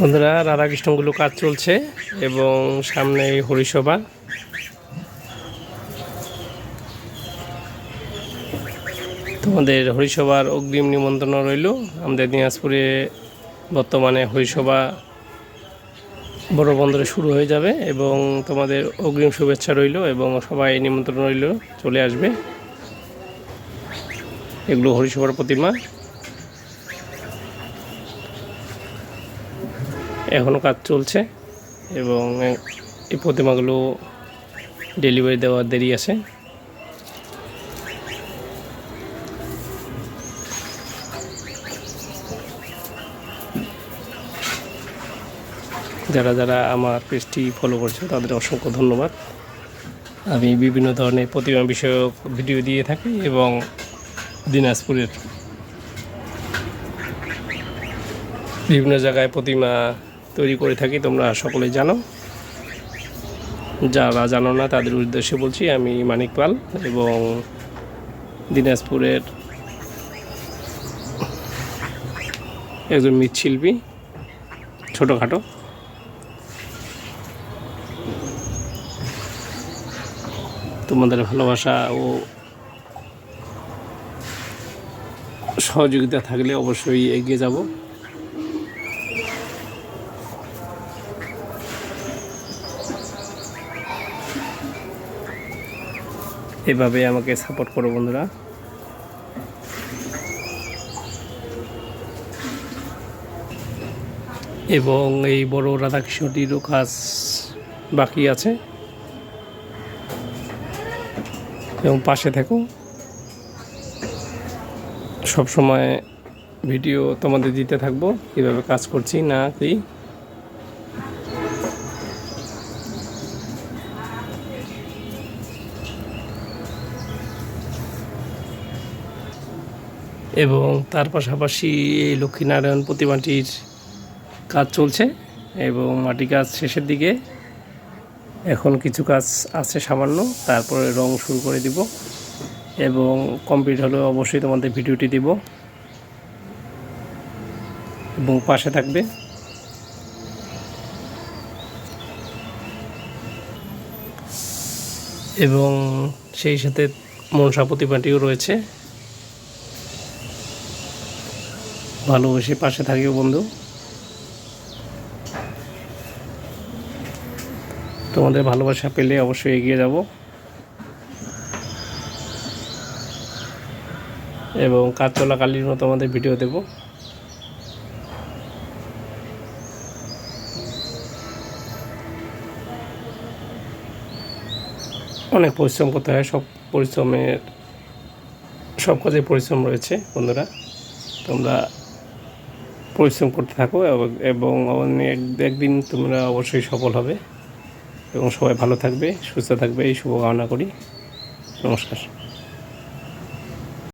বন্ধুরা, রাধাকৃষ্ণগুলো কাজ চলছে এবং সামনে হরিসভা। তোমাদের হরিসভার অগ্রিম নিমন্ত্রণ রইল। আমাদের দিনাজপুরে বর্তমানে হরিসভা বড় বন্দরে শুরু হয়ে যাবে এবং তোমাদের অগ্রিম শুভেচ্ছা রইল এবং সবাই নিমন্ত্রণ রইল, চলে আসবে। এগুলো হরিসভার প্রতিমা। এখনও কাজ চলছে এবং এই প্রতিমাগুলো ডেলিভারি দেওয়ার দেরি আছে। যারা যারা আমার পেজটি ফলো করছে, তাদের অসংখ্য ধন্যবাদ। আমি বিভিন্ন ধরনের প্রতিমা বিষয়ক ভিডিও দিয়ে থাকি এবং দিনাজপুরের বিভিন্ন জায়গায় প্রতিমা তৈরি করে থাকি, তোমরা সকলেই জানো। যারা জানো না, তাদের উদ্দেশ্যে বলছি, আমি মানিক পাল এবং দিনাজপুরের একজন মৃৎশিল্পী, ছোটোখাটো। তোমাদের ভালোবাসা ও সহযোগিতা থাকলে অবশ্যই এগিয়ে যাব। এভাবে আমাকে সাপোর্ট করো বন্ধুরা। এবং এই বড় রাধাকৃষ্ণটিরও কাজ বাকি আছে। এবং পাশে থাকো। সব সময় ভিডিও তোমাদের দিতে থাকব। কীভাবে কাজ করছি, না কি এবং তার পাশাপাশি এই লক্ষ্মীনারায়ণ প্রতিমাটির কাজ চলছে এবং মাটি কাজ শেষের দিকে। এখন কিছু কাজ আছে সামান্য, তারপরে রং শুরু করে দিব এবং কমপ্লিট হলে অবশ্যই তোমাদের ভিডিওটি দিব। এবং পাশে থাকবে। এবং সেই সাথে মনসা প্রতিমাটিও রয়েছে। ভালোবেসে পাশে থাকিও, বন্ধু। তোমাদের ভালোবাসা পেলে অবশ্যই এগিয়ে যাব। এবং কাজ চলাকালীনও তোমাদের ভিডিও দেব। অনেক পরিশ্রম করতে হয়, সব পরিশ্রমের, সব কাজে পরিশ্রম রয়েছে, বন্ধুরা। তোমরা পরিশ্রম করতে থাকো এবং- একদিন তোমরা অবশ্যই সফল হবে। এবং সবাই ভালো থাকবে, সুস্থ থাকবে, এই শুভকামনা করি। নমস্কার।